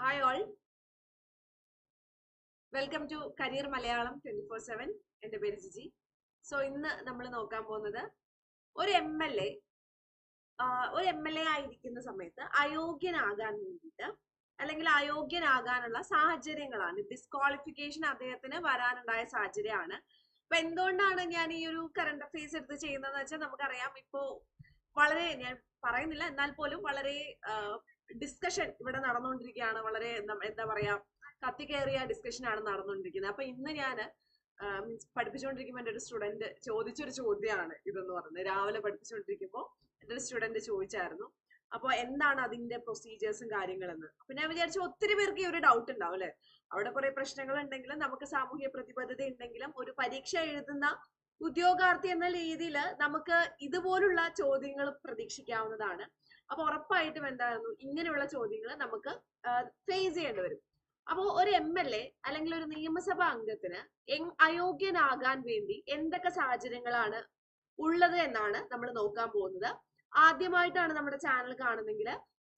Hi all welcome to career Malayalam twenty four seven എന്റെ പേര് Jiji. So ഇന്ന് നമ്മൾ നോക്കാൻ പോകുന്നത് ഒരു എം എൽ എ ഒരു എം എൽ എ ആയിരിക്കുന്ന സമയത്ത് അയോഗ്യനാകാൻ വേണ്ടിയിട്ട് അല്ലെങ്കിൽ അയോഗ്യനാകാനുള്ള സാഹചര്യങ്ങളാണ്. ഡിസ്ക്വാളിഫിക്കേഷൻ അദ്ദേഹത്തിന് വരാനുണ്ടായ സാഹചര്യമാണ്. അപ്പൊ എന്തുകൊണ്ടാണ് ഞാൻ ഈ ഒരു കറണ്ട് അഫയേഴ്സ് എടുത്ത് ചെയ്യുന്നതെന്ന് വെച്ചാൽ നമുക്കറിയാം. ഇപ്പോ വളരെ ഞാൻ പറയുന്നില്ല എന്നാൽ പോലും വളരെ ഡിസ്കഷൻ ഇവിടെ നടന്നുകൊണ്ടിരിക്കുകയാണ് വളരെ എന്താ- പറയാ കത്തിക്കേറിയ ഡിസ്കഷൻ ആണ് നടന്നുകൊണ്ടിരിക്കുന്നത് അപ്പൊ ഇന്ന് ഞാൻ മീൻസ് പഠിപ്പിച്ചുകൊണ്ടിരിക്കുമ്പോൾ എന്റെ ഒരു സ്റ്റുഡന്റ് ചോദിച്ചൊരു ചോദ്യമാണ് ഇതെന്ന് പറയുന്നത്. രാവിലെ പഠിപ്പിച്ചുകൊണ്ടിരിക്കുമ്പോൾ എന്റെ ഒരു സ്റ്റുഡന്റ് ചോദിച്ചായിരുന്നു. അപ്പോൾ എന്താണ് അതിന്റെ പ്രൊസീജിയേഴ്സും കാര്യങ്ങളെന്ന്? അപ്പൊ ഞാൻ വിചാരിച്ചു ഒത്തിരി പേർക്ക് ഈ ഒരു ഡൗട്ട് ഉണ്ടാവും അല്ലെ? അവിടെ കുറെ പ്രശ്നങ്ങൾ ഉണ്ടെങ്കിലും നമുക്ക് സാമൂഹ്യ പ്രതിബദ്ധത ഉണ്ടെങ്കിലും ഒരു പരീക്ഷ എഴുതുന്ന ഉദ്യോഗാർത്ഥി എന്ന രീതിയിൽ നമുക്ക് ഇതുപോലുള്ള ചോദ്യങ്ങൾ പ്രതീക്ഷിക്കാവുന്നതാണ്. അപ്പൊ ഉറപ്പായിട്ടും എന്തായിരുന്നു ഇങ്ങനെയുള്ള ചോദ്യങ്ങൾ നമുക്ക് ഫേസ് ചെയ്യേണ്ടി വരും. അപ്പോൾ ഒരു എം എൽ എ അല്ലെങ്കിൽ ഒരു നിയമസഭാ അംഗത്തിന് അയോഗ്യനാകാൻ വേണ്ടി എന്തൊക്കെ സാഹചര്യങ്ങളാണ് ഉള്ളത് എന്നാണ് നമ്മൾ നോക്കാൻ പോകുന്നത്. ആദ്യമായിട്ടാണ് നമ്മുടെ ചാനൽ കാണുന്നെങ്കിൽ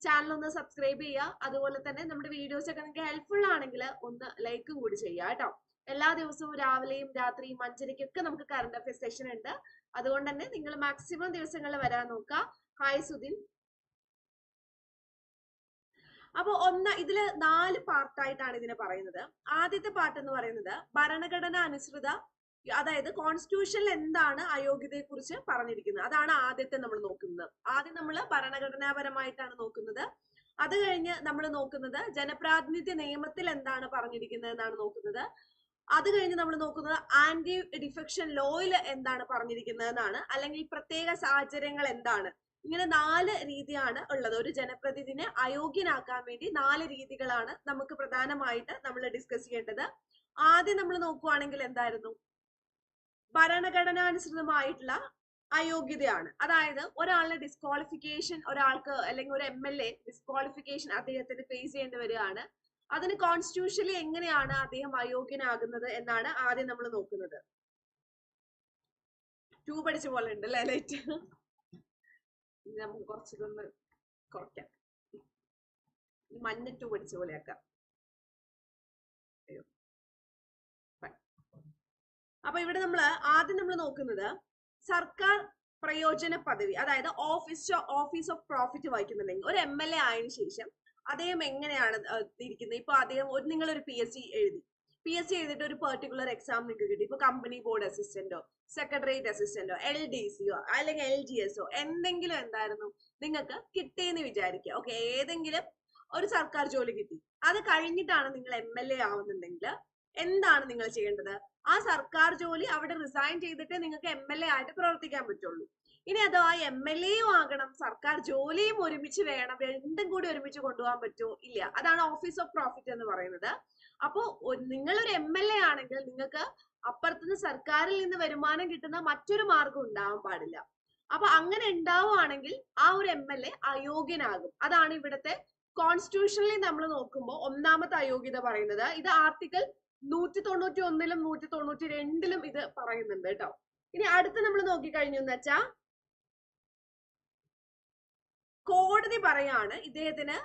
ചാനൽ ഒന്ന് സബ്സ്ക്രൈബ് ചെയ്യുക. അതുപോലെ തന്നെ നമ്മുടെ വീഡിയോസ് ഒക്കെ നിങ്ങൾക്ക് ഹെൽപ്ഫുൾ ആണെങ്കിൽ ഒന്ന് ലൈക്കും കൂടി ചെയ്യുക കേട്ടോ. എല്ലാ ദിവസവും രാവിലെയും രാത്രിയും അഞ്ചരയ്ക്കൊക്കെ നമുക്ക് കറണ്ട് അഫയർ സെഷൻ ഉണ്ട്. അതുകൊണ്ട് തന്നെ നിങ്ങൾ മാക്സിമം ദിവസങ്ങളിൽ വരാൻ നോക്കുക. ഹായ് സുധിൻ. അപ്പൊ ഒന്ന് ഇതിൽ നാല് പാർട്ടായിട്ടാണ് ഇതിനെ പറയുന്നത്. ആദ്യത്തെ പാർട്ട് എന്ന് പറയുന്നത് ഭരണഘടന അനുസൃത അതായത് കോൺസ്റ്റിറ്റ്യൂഷനിൽ എന്താണ് അയോഗ്യതയെ കുറിച്ച് പറഞ്ഞിരിക്കുന്നത്. അതാണ് ആദ്യത്തെ നമ്മൾ നോക്കുന്നത്. ആദ്യം നമ്മൾ ഭരണഘടനാപരമായിട്ടാണ് നോക്കുന്നത്. അത് കഴിഞ്ഞ് നമ്മൾ നോക്കുന്നത് ജനപ്രാതിനിധ്യ നിയമത്തിൽ എന്താണ് പറഞ്ഞിരിക്കുന്നത് എന്നാണ് നോക്കുന്നത്. അത് കഴിഞ്ഞ് നമ്മൾ നോക്കുന്നത് ആന്റി ഡിഫെക്ഷൻ ലോയിൽ എന്താണ് പറഞ്ഞിരിക്കുന്നത് എന്നാണ് അല്ലെങ്കിൽ പ്രത്യേക സാഹചര്യങ്ങൾ എന്താണ്. ഇങ്ങനെ നാല് രീതിയാണ് ഉള്ളത്. ഒരു ജനപ്രതിനിധിനെ അയോഗ്യനാക്കാൻ വേണ്ടി നാല് രീതികളാണ് നമുക്ക് പ്രധാനമായിട്ട് നമ്മൾ ഡിസ്കസ് ചെയ്യേണ്ടത്. ആദ്യം നമ്മൾ നോക്കുവാണെങ്കിൽ എന്തായിരുന്നു? ഭരണഘടനാനുസൃതമായിട്ടുള്ള അയോഗ്യതയാണ്. അതായത് ഒരാളുടെ ഡിസ്ക്വാളിഫിക്കേഷൻ ഒരാൾക്ക് അല്ലെങ്കിൽ ഒരു എം എൽ എ ഡിസ്ക്വാളിഫിക്കേഷൻ അദ്ദേഹത്തിന് ഫേസ് ചെയ്യേണ്ടി വരികയാണ്. അതിന് കോൺസ്റ്റിറ്റ്യൂഷനിൽ എങ്ങനെയാണ് അദ്ദേഹം അയോഗ്യനാകുന്നത് എന്നാണ് ആദ്യം നമ്മൾ നോക്കുന്നത്. ടൂ പഠിച്ച പോലെ ഉണ്ട് അല്ലേ ലൈറ്റ് നമുക്ക് കുറച്ചിതൊന്ന് കുറയ്ക്കാം. മഞ്ഞിട്ട് പിടിച്ച പോലെയാക്കാം. അയ്യോ. അപ്പൊ ഇവിടെ നമ്മൾ ആദ്യം നമ്മൾ നോക്കുന്നത് സർക്കാർ പ്രയോജന പദവി അതായത് ഓഫീസ് ഓഫീസ് ഓഫ് പ്രോഫിറ്റ് വഹിക്കുന്നുണ്ടെങ്കിൽ ഒരു എം എൽ എ ആയതിനു ശേഷം അദ്ദേഹം എങ്ങനെയാണ് ഇരിക്കുന്നത്? ഇപ്പൊ അദ്ദേഹം ഒരു നിങ്ങളൊരു പി എസ് സി എഴുതി. പി എസ് സി എഴുതിയിട്ട് ഒരു പെർട്ടിക്കുലർ എക്സാം നിങ്ങൾക്ക് കിട്ടി. ഇപ്പൊ കമ്പനി ബോർഡ് അസിസ്റ്റന്റോ സെക്രട്ടേറിയറ്റ് അസിസ്റ്റന്റോ എൽ ഡി സിയോ അല്ലെങ്കിൽ എൽ ജി എസോ എന്തെങ്കിലും എന്തായിരുന്നു നിങ്ങൾക്ക് കിട്ടിയെന്ന് വിചാരിക്കുക. ഓക്കെ ഏതെങ്കിലും ഒരു സർക്കാർ ജോലി കിട്ടി. അത് കഴിഞ്ഞിട്ടാണ് നിങ്ങൾ എം എൽ എ ആവുന്നുണ്ടെങ്കിൽ എന്താണ് നിങ്ങൾ ചെയ്യേണ്ടത്? ആ സർക്കാർ ജോലി അവിടെ റിസൈൻ ചെയ്തിട്ട് നിങ്ങൾക്ക് എം എൽ എ ആയിട്ട് പ്രവർത്തിക്കാൻ പറ്റുള്ളൂ. ഇനി അഥവാ എം എൽ എയും ആകണം സർക്കാർ ജോലിയും ഒരുമിച്ച് വേണം രണ്ടും കൂടി ഒരുമിച്ച് കൊണ്ടുപോകാൻ പറ്റുമോ? ഇല്ല. അതാണ് ഓഫീസ് ഓഫ് പ്രോഫിറ്റ് എന്ന് പറയുന്നത്. അപ്പോ നിങ്ങളൊരു എം എൽ എ ആണെങ്കിൽ നിങ്ങൾക്ക് അപ്പുറത്തുനിന്ന് സർക്കാരിൽ നിന്ന് വരുമാനം കിട്ടുന്ന മറ്റൊരു മാർഗം ഉണ്ടാവാൻ പാടില്ല. അപ്പൊ അങ്ങനെ ഉണ്ടാവുകയാണെങ്കിൽ ആ ഒരു എം എൽ എ അയോഗ്യനാകും. അതാണ് ഇവിടുത്തെ കോൺസ്റ്റിറ്റ്യൂഷനിൽ നമ്മൾ നോക്കുമ്പോൾ ഒന്നാമത്തെ അയോഗ്യത പറയുന്നത്. ഇത് ആർട്ടിക്കിൾ നൂറ്റി തൊണ്ണൂറ്റി ഒന്നിലും നൂറ്റി തൊണ്ണൂറ്റി രണ്ടിലും ഇത് പറയുന്നുണ്ട് കേട്ടോ. ഇനി അടുത്ത് നമ്മൾ നോക്കിക്കഴിഞ്ഞു എന്ന് വെച്ചാ കോടതി പറയാണ് ഇദ്ദേഹത്തിന്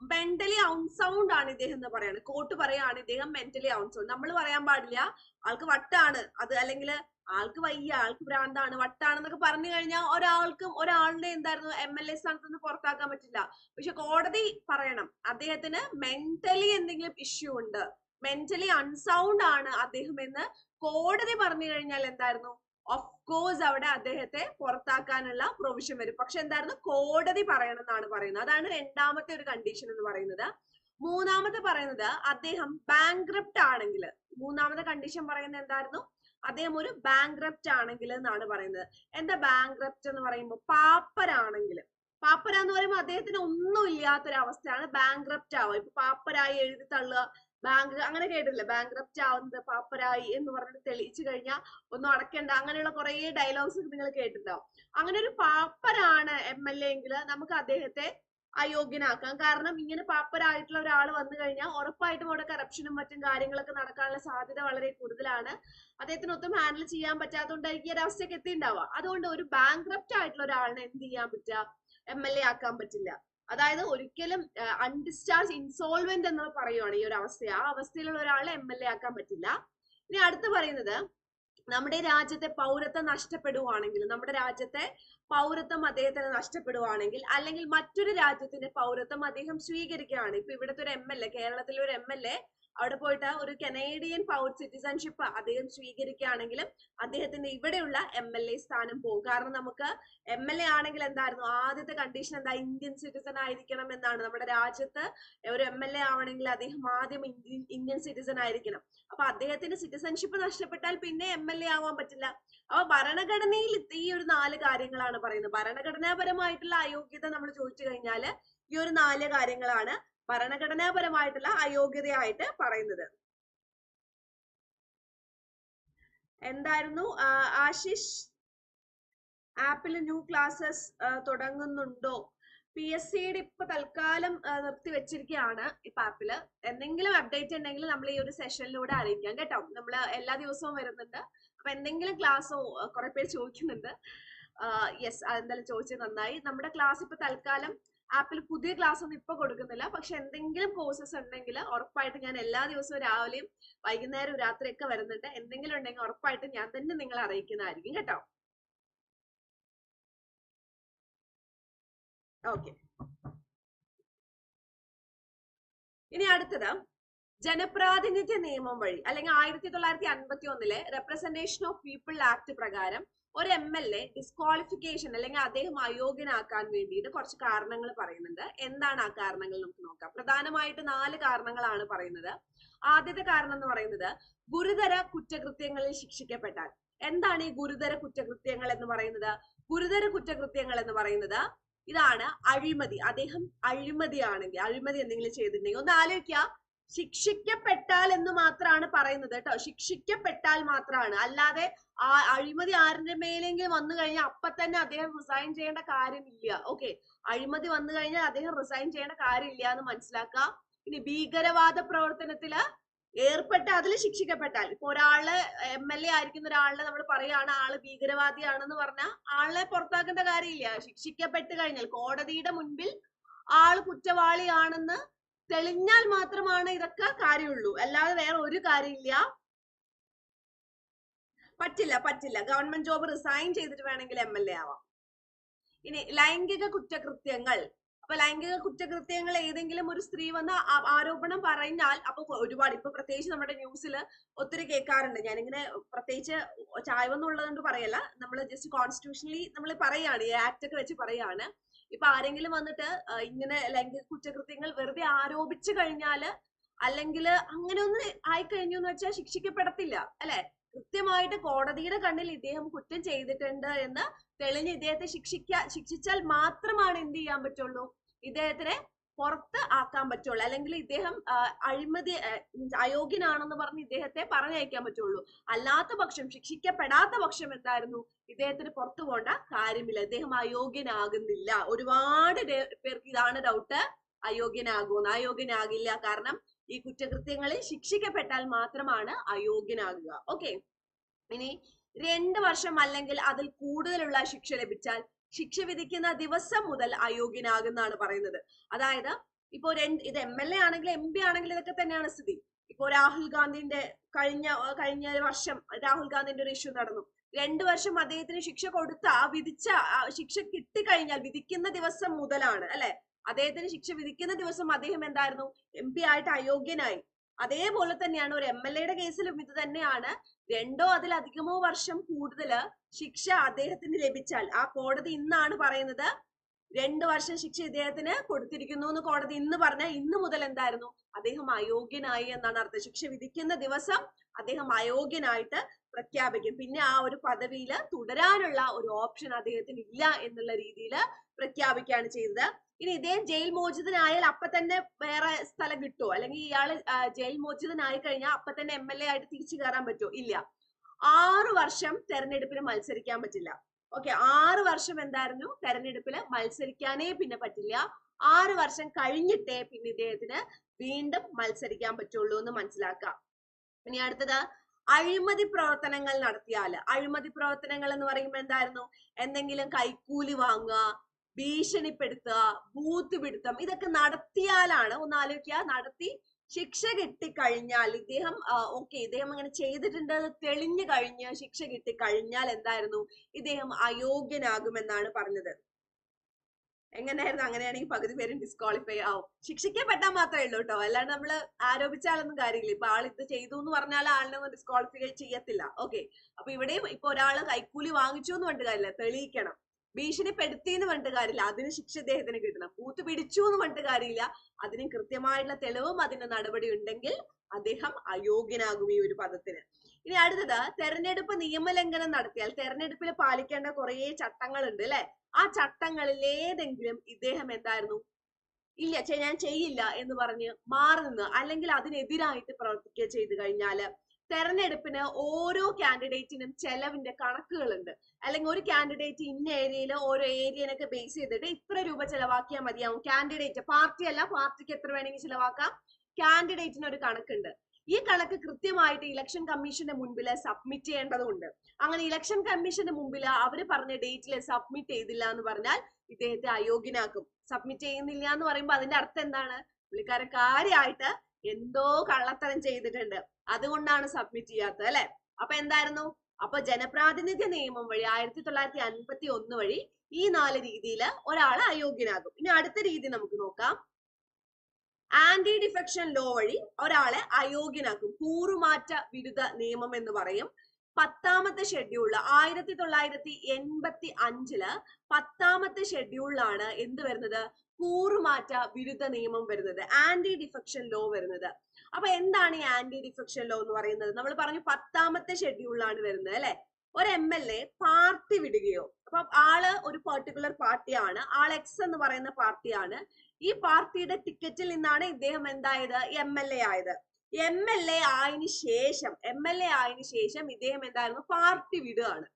മെന്റലി ഔൺസൗണ്ട് ആണ് ഇദ്ദേഹം എന്ന് പറയാണ്. കോട്ട് പറയാണ് ഇദ്ദേഹം മെന്റലി ഔൺസൗണ്ട് നമ്മൾ പറയാൻ പാടില്ല. ആൾക്ക് വട്ടാണ്. അത് അല്ലെങ്കിൽ ആൾക്ക് വയ്യ ആൾക്ക് ഭ്രാന്താണ് വട്ടാണെന്നൊക്കെ പറഞ്ഞു കഴിഞ്ഞാൽ ഒരാൾക്കും ഒരാളുടെ എന്തായിരുന്നു എം എൽ എ സ്ഥാനത്ത് നിന്ന് പുറത്താക്കാൻ പറ്റില്ല. പക്ഷെ കോടതി പറയണം. അദ്ദേഹത്തിന് മെന്റലി എന്തെങ്കിലും ഇഷ്യൂ ഉണ്ട്. മെന്റലി അൺസൗണ്ട് ആണ് അദ്ദേഹം എന്ന് കോടതി പറഞ്ഞു കഴിഞ്ഞാൽ എന്തായിരുന്നു? ഓഫ് കോഴ്സ് അവിടെ അദ്ദേഹത്തെ പുറത്താക്കാനുള്ള പ്രൊവിഷൻ വരും. പക്ഷെ എന്തായിരുന്നു? കോടതി പറയണം എന്നാണ് പറയുന്നത്. അതാണ് രണ്ടാമത്തെ ഒരു കണ്ടീഷൻ എന്ന് പറയുന്നത്. മൂന്നാമത്തെ പറയുന്നത് അദ്ദേഹം ബാങ്ക്രപ്റ്റ് ആണെങ്കിൽ മൂന്നാമത്തെ കണ്ടീഷൻ പറയുന്നത് എന്തായിരുന്നു? അദ്ദേഹം ഒരു ബാങ്ക്രപ്റ്റ് ആണെങ്കിൽ എന്നാണ് പറയുന്നത്. എന്താ ബാങ്ക്രപ്റ്റ് എന്ന് പറയുമ്പോൾ പാപ്പരാണെങ്കിൽ. പാപ്പര എന്ന് പറയുമ്പോൾ അദ്ദേഹത്തിന് ഒന്നും ഇല്ലാത്തൊരവസ്ഥയാണ് ബാങ്ക്രപ്റ്റ് ആവുക. ഇപ്പൊ പാപ്പരായി എഴുതി തള്ളുക ബാങ്ക് അങ്ങനെ കേട്ടില്ലേ ബാങ്ക്റപ്റ്റ് ആവുന്നത് പാപ്പരായി എന്ന് പറഞ്ഞിട്ട് തെളിയിച്ചു കഴിഞ്ഞാൽ ഒന്നും അടക്കണ്ട. അങ്ങനെയുള്ള കുറെ ഡയലോഗ്സ് നിങ്ങൾ കേട്ടിട്ടുണ്ടാവും. അങ്ങനെ ഒരു പാപ്പരാണ് എം എൽ എ എങ്കിൽ നമുക്ക് അദ്ദേഹത്തെ അയോഗ്യനാക്കാം. കാരണം ഇങ്ങനെ പാപ്പരായിട്ടുള്ള ഒരാൾ വന്നു കഴിഞ്ഞാൽ ഉറപ്പായിട്ടും അവിടെ കറപ്ഷനും മറ്റും കാര്യങ്ങളൊക്കെ നടക്കാനുള്ള സാധ്യത വളരെ കൂടുതലാണ്. അദ്ദേഹത്തിന് ഒത്തും ഹാൻഡിൽ ചെയ്യാൻ പറ്റാത്തതുകൊണ്ടായിരിക്കും ഈ ഒരവസ്ഥയ്ക്ക് എത്തിണ്ടാവുക അതുകൊണ്ട് ഒരു ബാങ്ക്റപ്റ്റ് ആയിട്ടുള്ള ഒരാളിനെ എന്ത് ചെയ്യാൻ പറ്റുക? എം എൽ എ ആക്കാൻ പറ്റില്ല. അതായത് ഒരിക്കലും അൺഡിസ്ചാർജ് ഇൻസോൾവെന്റ് എന്ന് പറയുവാണ് ഈ ഒരു അവസ്ഥ. ആ അവസ്ഥയിലുള്ള ഒരാളെ എം എൽ എ ആക്കാൻ പറ്റില്ല. ഇനി അടുത്ത് പറയുന്നത് നമ്മുടെ രാജ്യത്തെ പൗരത്വം നഷ്ടപ്പെടുവാണെങ്കിൽ നമ്മുടെ രാജ്യത്തെ പൗരത്വം അദ്ദേഹത്തിന് നഷ്ടപ്പെടുവാണെങ്കിൽ അല്ലെങ്കിൽ മറ്റൊരു രാജ്യത്തിന്റെ പൗരത്വം അദ്ദേഹം സ്വീകരിക്കുകയാണ്. ഇപ്പൊ ഇവിടുത്തെ ഒരു എം എൽ എ കേരളത്തിലെ ഒരു എം എൽ എ അവിടെ പോയിട്ട് ഒരു കനേഡിയൻ പൗർ സിറ്റിസൺഷിപ്പ് അദ്ദേഹം സ്വീകരിക്കുകയാണെങ്കിലും അദ്ദേഹത്തിന്റെ ഇവിടെയുള്ള എം എൽ എ സ്ഥാനം പോകും. കാരണം നമുക്ക് എം എൽ എ ആണെങ്കിൽ എന്തായിരുന്നു? ആദ്യത്തെ കണ്ടീഷൻ എന്താ? ഇന്ത്യൻ സിറ്റിസൺ ആയിരിക്കണം എന്നാണ്. നമ്മുടെ രാജ്യത്ത് ഒരു എം എൽ എ ആവണമെങ്കിൽ അദ്ദേഹം ആദ്യം ഇന്ത്യൻ സിറ്റിസൺ ആയിരിക്കണം. അപ്പൊ അദ്ദേഹത്തിന്റെ സിറ്റിസൺഷിപ്പ് നഷ്ടപ്പെട്ടാൽ പിന്നെ എം എൽ എ ആവാൻ പറ്റില്ല. അപ്പൊ ഭരണഘടനയിൽ ഈ ഒരു നാല് കാര്യങ്ങളാണ് പറയുന്നത്. ഭരണഘടനാപരമായിട്ടുള്ള അയോഗ്യത നമ്മൾ ചോദിച്ചു കഴിഞ്ഞാൽ ഈ ഒരു നാല് കാര്യങ്ങളാണ്. ഭരണഘടനാപരമായിട്ടുള്ള അയോഗ്യതയായിട്ട് പറയുന്നത്. എന്തായിരുന്നു? ആശിഷ് ആപ്പിൽ ന്യൂ ക്ലാസ്സസ് തുടങ്ങുന്നുണ്ടോ? പി എസ് സിയുടെ ഇപ്പൊ തൽക്കാലം നിർത്തി വെച്ചിരിക്കുകയാണ് ഇപ്പൊ ആപ്പിൽ എന്തെങ്കിലും അപ്ഡേറ്റ് ഉണ്ടെങ്കിൽ നമ്മൾ ഈ ഒരു സെഷനിലൂടെ അറിയിക്കാം കേട്ടോ. നമ്മൾ എല്ലാ ദിവസവും വരുന്നുണ്ട്. അപ്പൊ എന്തെങ്കിലും ക്ലാസ്സോ കുറെ പേര് ചോദിക്കുന്നുണ്ട്. യെസ് അതെന്തായാലും ചോദിച്ചത് നന്നായി. നമ്മുടെ ക്ലാസ് ഇപ്പൊ തൽക്കാലം ആപ്പിൽ പുതിയ ക്ലാസ് ഒന്നും ഇപ്പൊ കൊടുക്കുന്നില്ല. പക്ഷെ എന്തെങ്കിലും കോഴ്സസ് ഉണ്ടെങ്കിൽ ഉറപ്പായിട്ട് ഞാൻ എല്ലാ ദിവസവും രാവിലെയും വൈകുന്നേരവും രാത്രിയൊക്കെ വരുന്നുണ്ട്. എന്തെങ്കിലും ഉണ്ടെങ്കിൽ ഉറപ്പായിട്ട് ഞാൻ തന്നെ നിങ്ങളെ അറിയിക്കുന്നതായിരിക്കും. കേട്ടോ? ഓക്കെ. ഇനി അടുത്തത്. ജനപ്രാതിനിധ്യ നിയമം വഴി അല്ലെങ്കിൽ ആയിരത്തി തൊള്ളായിരത്തി അൻപത്തി ഒന്നിലെ റെപ്രസെന്റേഷൻ ഓഫ് പീപ്പിൾ ആക്ട് പ്രകാരം ഒരു എം എൽ എ ഡിസ്ക്വാളിഫിക്കേഷൻ അല്ലെങ്കിൽ അദ്ദേഹം അയോഗ്യനാക്കാൻ വേണ്ടിയിട്ട് കുറച്ച് കാരണങ്ങൾ പറയുന്നുണ്ട്. എന്താണ് ആ കാരണങ്ങൾ നമുക്ക് നോക്കാം. പ്രധാനമായിട്ട് നാല് കാരണങ്ങളാണ് പറയുന്നത്. ആദ്യത്തെ കാരണം എന്ന് പറയുന്നത് ഗുരുതര കുറ്റകൃത്യങ്ങളിൽ ശിക്ഷിക്കപ്പെട്ടാൽ. എന്താണ് ഈ ഗുരുതര കുറ്റകൃത്യങ്ങൾ എന്ന് പറയുന്നത്? ഗുരുതര കുറ്റകൃത്യങ്ങൾ എന്ന് പറയുന്നത് ഇതാണ് അഴിമതി. അദ്ദേഹം അഴിമതിയാണെങ്കിൽ അഴിമതി എന്തെങ്കിലും ചെയ്തിട്ടുണ്ടെങ്കിൽ ഒന്ന് ആലോചിക്കുക. ശിക്ഷിക്കപ്പെട്ടാൽ എന്ന് മാത്രമാണ് പറയുന്നത് കേട്ടോ. ശിക്ഷിക്കപ്പെട്ടാൽ മാത്രമാണ് അല്ലാതെ ആ അഴിമതി ആരുടെ മേലെങ്കിലും വന്നു കഴിഞ്ഞാൽ അപ്പൊ തന്നെ അദ്ദേഹം റിസൈൻ ചെയ്യേണ്ട കാര്യമില്ല. ഓക്കെ അഴിമതി വന്നു കഴിഞ്ഞാൽ അദ്ദേഹം റിസൈൻ ചെയ്യേണ്ട കാര്യമില്ല എന്ന് മനസ്സിലാക്കുക. ഇനി ഭീകരവാദ പ്രവർത്തനത്തിൽ ഏർപ്പെട്ട് അതിൽ ശിക്ഷിക്കപ്പെട്ടാൽ. ഇപ്പൊ ഒരാൾ എം എൽ എ ആയിരിക്കുന്ന ഒരാളെ നമ്മൾ പറയാണ് ആൾ ഭീകരവാദിയാണെന്ന് പറഞ്ഞാൽ ആളെ പുറത്താക്കേണ്ട കാര്യമില്ല. ശിക്ഷിക്കപ്പെട്ട് കഴിഞ്ഞാൽ കോടതിയുടെ മുൻപിൽ ആൾ കുറ്റവാളിയാണെന്ന് തെളിഞ്ഞാൽ മാത്രമാണ് ഇതൊക്കെ കാര്യമുള്ളൂ. അല്ലാതെ വേറെ ഒരു കാര്യമില്ല. പറ്റില്ല പറ്റില്ല. ഗവൺമെന്റ് ജോബ് റിസൈൻ ചെയ്തിട്ട് വേണമെങ്കിൽ എം എൽ എ ആവാം. ഇനി ലൈംഗിക കുറ്റകൃത്യങ്ങൾ. അപ്പൊ ലൈംഗിക കുറ്റകൃത്യങ്ങൾ ഏതെങ്കിലും ഒരു സ്ത്രീ വന്ന് ആരോപണം പറഞ്ഞാൽ അപ്പൊ ഒരുപാട് ഇപ്പൊ പ്രത്യേകിച്ച് നമ്മുടെ ന്യൂസിൽ ഒത്തിരി കേൾക്കാറുണ്ട്. ഞാനിങ്ങനെ പ്രത്യേകിച്ച് ചായവെന്നുള്ളത് പറയല്ല. നമ്മൾ ജസ്റ്റ് കോൺസ്റ്റിറ്റ്യൂഷണലി നമ്മൾ പറയാണ് ഈ ആക്ട് ഒക്കെ വെച്ച് പറയാണ്. ഇപ്പൊ ആരെങ്കിലും വന്നിട്ട് ഇങ്ങനെ ലൈംഗിക കുറ്റകൃത്യങ്ങൾ വെറുതെ ആരോപിച്ചു കഴിഞ്ഞാൽ അല്ലെങ്കിൽ അങ്ങനെ ഒന്ന് ആയിക്കഴിഞ്ഞു എന്ന് വെച്ചാൽ ശിക്ഷിക്കപ്പെടത്തില്ല അല്ലെ? കൃത്യമായിട്ട് കോടതിയുടെ കണ്ണിൽ ഇദ്ദേഹം കുറ്റം ചെയ്തിട്ടുണ്ട് എന്ന് തെളിഞ്ഞ് ഇദ്ദേഹത്തെ ശിക്ഷിക്ക ശിക്ഷിച്ചാൽ മാത്രമാണ് എന്ത് ചെയ്യാൻ പറ്റുള്ളൂ? ഇദ്ദേഹത്തിനെ പുറത്ത് ആക്കാൻ പറ്റുള്ളൂ. അല്ലെങ്കിൽ ഇദ്ദേഹം അഴിമതി അയോഗ്യനാണെന്ന് പറഞ്ഞ് ഇദ്ദേഹത്തെ പറഞ്ഞയക്കാൻ പറ്റുള്ളൂ. അല്ലാത്ത പക്ഷം ശിക്ഷിക്കപ്പെടാത്ത പക്ഷം എന്തായിരുന്നു? ഇദ്ദേഹത്തിന് പുറത്തു പോകേണ്ട കാര്യമില്ല. ഇദ്ദേഹം അയോഗ്യനാകുന്നില്ല. ഒരുപാട് പേർക്ക് ഇതാണ് ഡൗട്ട് അയോഗ്യനാകുമെന്ന് അയോഗ്യനാകില്ല. കാരണം ഈ കുറ്റകൃത്യങ്ങളിൽ ശിക്ഷിക്കപ്പെട്ടാൽ മാത്രമാണ് അയോഗ്യനാകുക. ഓക്കെ ഇനി രണ്ട് വർഷം അല്ലെങ്കിൽ അതിൽ കൂടുതലുള്ള ശിക്ഷ ലഭിച്ചാൽ ശിക്ഷ വിധിക്കുന്ന ദിവസം മുതൽ അയോഗ്യനാകുന്നാണ് പറയുന്നത്. അതായത് ഇപ്പോ രണ്ട് ഇത് എം എൽ എ ആണെങ്കിലും എം പി ആണെങ്കിലും ഇതൊക്കെ തന്നെയാണ് സ്ഥിതി. ഇപ്പോ രാഹുൽ ഗാന്ധിന്റെ കഴിഞ്ഞ കഴിഞ്ഞ വർഷം രാഹുൽ ഗാന്ധിന്റെ ഒരു ഇഷ്യൂ നടന്നു. രണ്ടു വർഷം അദ്ദേഹത്തിന് ശിക്ഷ കൊടുത്ത ആ വിധിച്ച ശിക്ഷ കിട്ടിക്കഴിഞ്ഞാൽ വിധിക്കുന്ന ദിവസം മുതലാണ് അല്ലെ? അദ്ദേഹത്തിന് ശിക്ഷ വിധിക്കുന്ന ദിവസം അദ്ദേഹം എന്തായിരുന്നു? എം പി ആയിട്ട് അയോഗ്യനായി. അതേപോലെ തന്നെയാണ് ഒരു എം എൽ എയുടെ കേസിലും ഇത് തന്നെയാണ്. രണ്ടോ അതിലധികമോ വർഷം കൂടുതൽ ശിക്ഷ അദ്ദേഹത്തിന് ലഭിച്ചാൽ ആ കോടതി ഇന്നാണ് പറയുന്നത് രണ്ടു വർഷം ശിക്ഷ ഇദ്ദേഹത്തിന് കൊടുത്തിരിക്കുന്നു എന്ന് കോടതി ഇന്ന് പറഞ്ഞ ഇന്ന് മുതൽ എന്തായിരുന്നു? അദ്ദേഹം അയോഗ്യനായി എന്നാണ് അർത്ഥം. ശിക്ഷ വിധിക്കുന്ന ദിവസം അദ്ദേഹം അയോഗ്യനായിട്ട് പ്രഖ്യാപിക്കും. പിന്നെ ആ ഒരു പദവിയിൽ തുടരാനുള്ള ഒരു ഓപ്ഷൻ അദ്ദേഹത്തിന് ഇല്ല എന്നുള്ള രീതിയിൽ പ്രഖ്യാപിക്കുകയാണ് ചെയ്തത്. ഇനി ഇദ്ദേഹം ജയിൽ മോചിതനായാൽ അപ്പൊ തന്നെ വേറെ സ്ഥലം കിട്ടുമോ അല്ലെങ്കിൽ ഇയാൾ ജയിൽ മോചിതനായി കഴിഞ്ഞാൽ അപ്പൊ തന്നെ എം എൽ എ ആയിട്ട് തിരിച്ചു കയറാൻ പറ്റുമോ ഇല്ല. ആറു വർഷം തെരഞ്ഞെടുപ്പിന് മത്സരിക്കാൻ പറ്റില്ല. ഓക്കെ ആറു വർഷം എന്തായിരുന്നു? തെരഞ്ഞെടുപ്പിൽ മത്സരിക്കാനേ പിന്നെ പറ്റില്ല. ആറു വർഷം കഴിഞ്ഞിട്ടേ പിന്നെ ഇദ്ദേഹത്തിന് വീണ്ടും മത്സരിക്കാൻ പറ്റുള്ളൂ എന്ന് മനസ്സിലാക്കാം. ഇനി അടുത്തത് അഴിമതി പ്രവർത്തനങ്ങൾ നടത്തിയാൽ അഴിമതി പ്രവർത്തനങ്ങൾ എന്ന് പറയുമ്പോൾ എന്തായിരുന്നു? എന്തെങ്കിലും കൈക്കൂലി വാങ്ങുക ഭീഷണിപ്പെടുത്തുക ബൂത്ത് പിടുത്തം ഇതൊക്കെ നടത്തിയാലാണ് ഒന്ന് ആലോചിക്കുക നടത്തി ശിക്ഷ കിട്ടിക്കഴിഞ്ഞാൽ ഇദ്ദേഹം ഓക്കെ ഇദ്ദേഹം അങ്ങനെ ചെയ്തിട്ടുണ്ട് തെളിഞ്ഞു കഴിഞ്ഞ് ശിക്ഷ കിട്ടിക്കഴിഞ്ഞാൽ എന്തായിരുന്നു? ഇദ്ദേഹം അയോഗ്യനാകുമെന്നാണ് പറഞ്ഞത്. എങ്ങനെയായിരുന്നു? അങ്ങനെയാണെങ്കിൽ പകുതി പേരും ഡിസ്ക്വാളിഫൈ ആവും. ശിക്ഷിക്കപ്പെട്ടാൽ മാത്രമേ ഉള്ളൂ കേട്ടോ അല്ലാണ്ട് നമ്മൾ ആരോപിച്ചാലൊന്നും കാര്യമില്ല. ഇപ്പൊ ആൾ ഇത് ചെയ്തു എന്ന് പറഞ്ഞാൽ ആളിനെ ഒന്നും ഡിസ്ക്വാളിഫൈ ചെയ്യത്തില്ല. ഓക്കെ അപ്പൊ ഇവിടെയും ഇപ്പൊ ഒരാൾ കൈക്കൂലി വാങ്ങിച്ചു എന്ന് പറഞ്ഞിട്ട് കാര്യമില്ല. തെളിയിക്കണം. ഭീഷണിപ്പെടുത്തി എന്ന് പറഞ്ഞിട്ട് കാര്യമില്ല. അതിന് ശിക്ഷ ഇദ്ദേഹത്തിന് കിട്ടണം. പൂത്ത് പിടിച്ചു എന്ന് പറഞ്ഞിട്ട് കാര്യമില്ല. അതിന് കൃത്യമായിട്ടുള്ള തെളിവും അതിന്റെ നടപടി ഉണ്ടെങ്കിൽ അദ്ദേഹം അയോഗ്യനാകും ഈ ഒരു പദത്തിന്. ഇനി അടുത്തത് തെരഞ്ഞെടുപ്പ് നിയമലംഘനം നടത്തിയാൽ തെരഞ്ഞെടുപ്പിൽ പാലിക്കേണ്ട കുറേ ചട്ടങ്ങളുണ്ട് അല്ലെ? ആ ചട്ടങ്ങളിൽ ഏതെങ്കിലും ഇദ്ദേഹം എന്തായിരുന്നു? ഇല്ല ഞാൻ ചെയ്യില്ല എന്ന് പറഞ്ഞ് മാറി നിന്ന് അല്ലെങ്കിൽ അതിനെതിരായിട്ട് പ്രവർത്തിക്കുക ചെയ്തു കഴിഞ്ഞാൽ തെരഞ്ഞെടുപ്പിന് ഓരോ കാൻഡിഡേറ്റിനും ചെലവിന്റെ കണക്കുകളുണ്ട്. അല്ലെങ്കിൽ ഒരു കാൻഡിഡേറ്റ് ഇന്ന ഏരിയയിൽ ഓരോ ഏരിയനൊക്കെ ബേസ് ചെയ്തിട്ട് ഇത്ര രൂപ ചെലവാക്കിയാൽ മതിയാവും. കാൻഡിഡേറ്റ് പാർട്ടി അല്ല പാർട്ടിക്ക് എത്ര വേണമെങ്കിൽ ചിലവാക്കാം. കാൻഡിഡേറ്റിന് ഒരു കണക്കുണ്ട്. ഈ കണക്ക് കൃത്യമായിട്ട് ഇലക്ഷൻ കമ്മീഷന്റെ മുൻപിൽ സബ്മിറ്റ് ചെയ്യേണ്ടതുണ്ട്. അങ്ങനെ ഇലക്ഷൻ കമ്മീഷന്റെ മുമ്പിൽ അവർ പറഞ്ഞ ഡേറ്റിൽ സബ്മിറ്റ് ചെയ്തില്ല എന്ന് പറഞ്ഞാൽ ഇദ്ദേഹത്തെ അയോഗ്യനാക്കും. സബ്മിറ്റ് ചെയ്യുന്നില്ല എന്ന് പറയുമ്പോൾ അതിന്റെ അർത്ഥം എന്താണ്? പുള്ളിക്കാരൻ കാര്യമായിട്ട് എന്തോ കള്ളത്തരം ചെയ്തിട്ടുണ്ട്. അതുകൊണ്ടാണ് സബ്മിറ്റ് ചെയ്യാത്തത് അല്ലെ? അപ്പൊ എന്തായിരുന്നു? അപ്പൊ ജനപ്രാതിനിധ്യ നിയമം വഴി ആയിരത്തി തൊള്ളായിരത്തി അൻപത്തി ഒന്ന് വഴി ഈ നാല് രീതിയിൽ ഒരാൾ അയോഗ്യനാകും ഇനി അടുത്ത രീതി നമുക്ക് നോക്കാം. ആന്റി ഡിഫെക്ഷൻ ലോ വഴി ഒരാളെ അയോഗ്യനാക്കും. കൂറുമാറ്റ വിരുദ്ധ നിയമം എന്ന് പറയും. പത്താമത്തെ ഷെഡ്യൂളിൽ ആയിരത്തി തൊള്ളായിരത്തി എൺപത്തി അഞ്ചിൽ പത്താമത്തെ ഷെഡ്യൂളിലാണ് എന്ത് വരുന്നത്? കൂറുമാറ്റ വിരുദ്ധ നിയമം വരുന്നത്. ആന്റി ഡിഫെക്ഷൻ ലോ വരുന്നത്. അപ്പൊ എന്താണ് ഈ ആന്റി ഡിഫെക്ഷൻ ലോ എന്ന് പറയുന്നത്? നമ്മൾ പറഞ്ഞു പത്താമത്തെ ഷെഡ്യൂളിലാണ് വരുന്നത് അല്ലെ? ഒരു എം എൽ എ പാർട്ടി വിടുകയോ. അപ്പൊ ആൾ ഒരു പെർട്ടിക്കുലർ പാർട്ടിയാണ്. ആൾ എക്സ് എന്ന് പറയുന്ന പാർട്ടിയാണ്. ഈ പാർട്ടിയുടെ ടിക്കറ്റിൽ നിന്നാണ് ഇദ്ദേഹം എന്തായത്? എം എൽ എ ആയത്. എം എൽ എ ആയതിനു ശേഷം എം എൽ എ ആയതിനു ശേഷം ഇദ്ദേഹം എന്തായിരുന്നു? പാർട്ടി വിടുകയാണ്.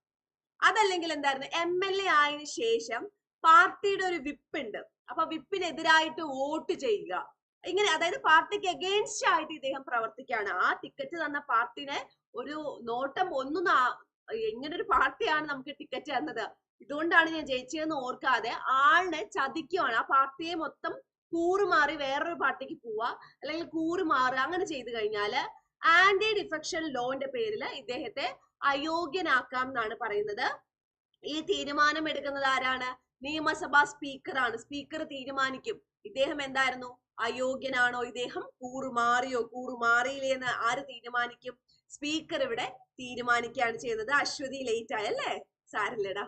അതല്ലെങ്കിൽ എന്തായിരുന്നു? എം എൽ എ ആയതിനു ശേഷം പാർട്ടിയുടെ ഒരു വിപ്പ് ഉണ്ട്. അപ്പൊ വിപ്പിനെതിരായിട്ട് വോട്ട് ചെയ്യുക. ഇങ്ങനെ അതായത് പാർട്ടിക്ക് എഗെയിൻസ്റ്റ് ആയിട്ട് ഇദ്ദേഹം പ്രവർത്തിക്കുകയാണ്. ആ ടിക്കറ്റ് തന്ന പാർട്ടിനെ ഒരു നോട്ടം ഒന്നും എങ്ങനെ ഒരു പാർട്ടിയാണ് നമുക്ക് ടിക്കറ്റ് തന്നത്. ഇതുകൊണ്ടാണ് ഞാൻ ജയിച്ചതെന്ന് ഓർക്കാതെ ആളിനെ ചതിക്കുവാണ്. ആ പാർട്ടിയെ മൊത്തം കൂറുമാറി വേറൊരു പാർട്ടിക്ക് പോവാ അല്ലെങ്കിൽ കൂറുമാറുക അങ്ങനെ ചെയ്തു കഴിഞ്ഞാൽ ആന്റി ഡിഫക്ഷൻ ലോന്റെ പേരിൽ ഇദ്ദേഹത്തെ അയോഗ്യനാക്കാം എന്നാണ് പറയുന്നത്. ഈ തീരുമാനം എടുക്കുന്നത് ആരാണ്? നിയമസഭാ സ്പീക്കറാണ്. സ്പീക്കർ തീരുമാനിക്കും. ഇദ്ദേഹം എന്തായിരുന്നു? അയോഗ്യനാണോ? ഇദ്ദേഹം കൂറുമാറിയോ കൂറുമാറിയില്ലേ എന്ന് ആര് തീരുമാനിക്കും? സ്പീക്കർ ഇവിടെ തീരുമാനിക്കുകയാണ് ചെയ്യുന്നത്. അശ്വതി ലേറ്റ് ആയല്ലേ? സാരില്ലടാ.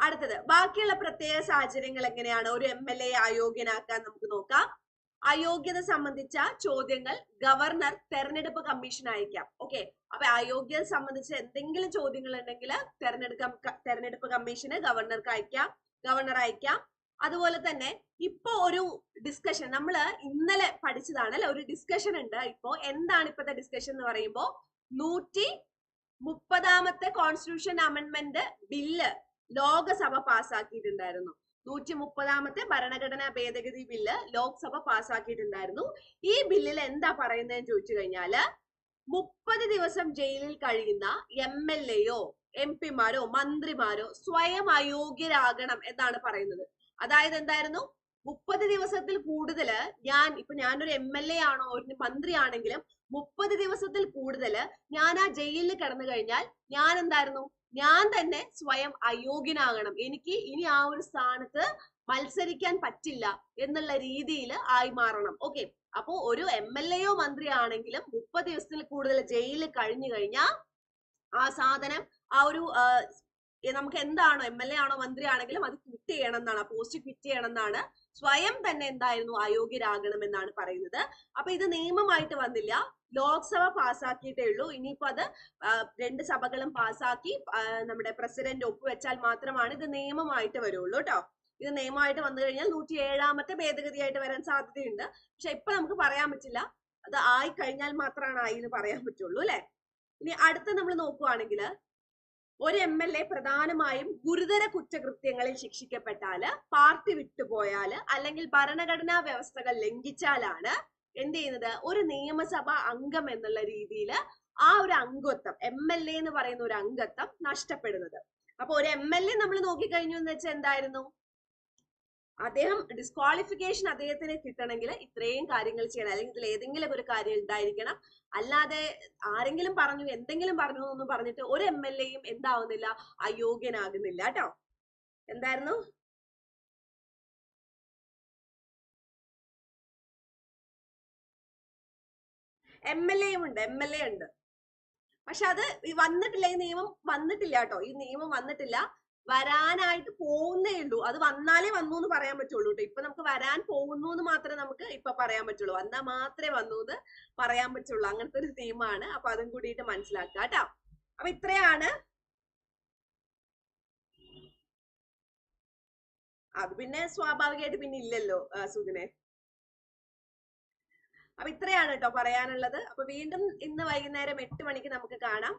അടുത്തത്. ബാക്കിയുള്ള പ്രത്യേക സാഹചര്യങ്ങൾ എങ്ങനെയാണ്? ഒരു എം എൽ എ അയോഗ്യനാക്കാൻ നമുക്ക് നോക്കാം. അയോഗ്യത സംബന്ധിച്ച ചോദ്യങ്ങൾ ഗവർണർ തെരഞ്ഞെടുപ്പ് കമ്മീഷൻ അയക്കാം. ഓക്കെ അപ്പൊ അയോഗ്യത സംബന്ധിച്ച് എന്തെങ്കിലും ചോദ്യങ്ങൾ ഉണ്ടെങ്കിൽ തെരഞ്ഞെടുപ്പ് തെരഞ്ഞെടുപ്പ് കമ്മീഷന് ഗവർണർക്ക് അയക്കാം. ഗവർണർ അയക്കാം. അതുപോലെ തന്നെ ഇപ്പോ ഒരു ഡിസ്കഷൻ നമ്മൾ ഇന്നലെ പഠിച്ചതാണ് അല്ലെ? ഒരു ഡിസ്കഷൻ ഉണ്ട്. ഇപ്പോ എന്താണ് ഇപ്പോഴത്തെ ഡിസ്കഷൻ എന്ന് പറയുമ്പോൾ നൂറ്റി മുപ്പതാമത്തെ കോൺസ്റ്റിറ്റ്യൂഷൻ അമെന്റ്മെന്റ് ബില്ല് ലോകസഭ പാസ്സാക്കിയിട്ടുണ്ടായിരുന്നു. നൂറ്റി മുപ്പതാമത്തെ ഭരണഘടനാ ഭേദഗതി ബില്ല് ലോക്സഭ പാസ്സാക്കിയിട്ടുണ്ടായിരുന്നു. ഈ ബില്ലിൽ എന്താ പറയുന്നതെന്ന് ചോദിച്ചു കഴിഞ്ഞാൽ മുപ്പത് ദിവസം ജയിലിൽ കഴിയുന്ന എം എൽ എയോ എം പിമാരോ മന്ത്രിമാരോ സ്വയം അയോഗ്യരാകണം എന്നാണ് പറയുന്നത്. അതായത് എന്തായിരുന്നു? മുപ്പത് ദിവസത്തിൽ കൂടുതൽ ഞാൻ ഇപ്പൊ ഞാനൊരു എം എൽ എ ആണോ ഒരു മന്ത്രിയാണെങ്കിലും മുപ്പത് ദിവസത്തിൽ കൂടുതൽ ഞാൻ ആ ജയിലിൽ കിടന്നു കഴിഞ്ഞാൽ ഞാൻ എന്തായിരുന്നു? ഞാൻ തന്നെ സ്വയം അയോഗ്യനാകണം. എനിക്ക് ഇനി ആ ഒരു സ്ഥാനത്ത് മത്സരിക്കാൻ പറ്റില്ല എന്നുള്ള രീതിയിൽ ആയി മാറണം. ഓക്കെ അപ്പോ ഒരു എം എൽ എയോ മന്ത്രിയാണെങ്കിലും മുപ്പത് ദിവസത്തിൽ കൂടുതൽ ജയിലിൽ കഴിഞ്ഞു കഴിഞ്ഞാൽ ആ സാധനം ആ ഒരു നമുക്ക് എന്താണോ എം എൽ എ ആണോ മന്ത്രി ആണെങ്കിലും അത് ക്വിറ്റ് ചെയ്യണം എന്നാണ്. പോസ്റ്റ് ക്വിറ്റ് ചെയ്യണം എന്നാണ് സ്വയം തന്നെ എന്തായിരുന്നു അയോഗ്യരാകണം എന്നാണ് പറയുന്നത്. അപ്പൊ ഇത് നിയമമായിട്ട് വന്നില്ല. ലോക്സഭ പാസ്സാക്കിയിട്ടേ ഉള്ളൂ. ഇനിയിപ്പോ അത് രണ്ട് സഭകളും പാസ്സാക്കി നമ്മുടെ പ്രസിഡന്റ് ഒപ്പുവെച്ചാൽ മാത്രമാണ് ഇത് നിയമമായിട്ട് വരുള്ളൂ കേട്ടോ. ഇത് നിയമമായിട്ട് വന്നു കഴിഞ്ഞാൽ നൂറ്റി ഏഴാമത്തെ ഭേദഗതിയായിട്ട് വരാൻ സാധ്യതയുണ്ട്. പക്ഷെ ഇപ്പൊ നമുക്ക് പറയാൻ പറ്റില്ല. അത് ആയി കഴിഞ്ഞാൽ മാത്രമാണ് ആയി എന്ന് പറയാൻ പറ്റുള്ളൂ അല്ലെ? ഇനി അടുത്ത നമ്മൾ നോക്കുവാണെങ്കിൽ ഒരു എം എൽ എ പ്രധാനമായും ഗുരുതര കുറ്റകൃത്യങ്ങളിൽ ശിക്ഷിക്കപ്പെട്ടാൽ പാർട്ടി വിട്ടുപോയാൽ അല്ലെങ്കിൽ ഭരണഘടനാ വ്യവസ്ഥകൾ ലംഘിച്ചാലാണ് എന്ത് ചെയ്യുന്നത്? ഒരു നിയമസഭാ അംഗം എന്നുള്ള രീതിയിൽ ആ ഒരു അംഗത്വം എം എൽ എ എന്ന് പറയുന്ന ഒരു അംഗത്വം നഷ്ടപ്പെടുന്നത്. അപ്പൊ ഒരു എം എൽ എ നമ്മൾ നോക്കിക്കഴിഞ്ഞു എന്ന് വെച്ചാൽ എന്തായിരുന്നു? അദ്ദേഹം ഡിസ്ക്വാളിഫിക്കേഷൻ അദ്ദേഹത്തിന് കിട്ടണമെങ്കിൽ ഇത്രയും കാര്യങ്ങൾ ചെയ്യണം. അല്ലെങ്കിൽ ഇതിൽ ഏതെങ്കിലും ഒരു കാര്യം ഉണ്ടായിരിക്കണം. അല്ലാതെ ആരെങ്കിലും പറഞ്ഞു എന്തെങ്കിലും പറഞ്ഞു എന്ന് പറഞ്ഞിട്ട് ഒരു എം എൽ എയും എന്താവുന്നില്ല അയോഗ്യനാകുന്നില്ല. കേട്ടോ? എന്തായിരുന്നു? എം എൽ എയും ഉണ്ട് എം എൽ എ ഉണ്ട്. പക്ഷെ അത് വന്നിട്ടില്ല ഈ നിയമം വന്നിട്ടില്ല കേട്ടോ. ഈ നിയമം വന്നിട്ടില്ല. വരാനായിട്ട് പോകുന്നേ ഉള്ളൂ. അത് വന്നാലേ വന്നു എന്ന് പറയാൻ പറ്റുള്ളൂ കേട്ടോ ഇപ്പൊ നമുക്ക് വരാൻ പോകുന്നു എന്ന് മാത്രമേ നമുക്ക് ഇപ്പൊ പറയാൻ പറ്റുള്ളൂ. വന്നാൽ മാത്രമേ വന്നു എന്ന് പറയാൻ പറ്റുള്ളൂ. അങ്ങനത്തെ ഒരു തീമാണ് അപ്പൊ അതും കൂടിയിട്ട് മനസ്സിലാക്കുക കേട്ടോ അപ്പൊ ഇത്രയാണ്. അത് പിന്നെ സ്വാഭാവികമായിട്ട് പിന്നെ ഇല്ലല്ലോ സുഖിനെ അപ്പൊ ഇത്രയാണ് കേട്ടോ പറയാനുള്ളത്. അപ്പൊ വീണ്ടും ഇന്ന് വൈകുന്നേരം എട്ട് മണിക്ക് നമുക്ക് കാണാം.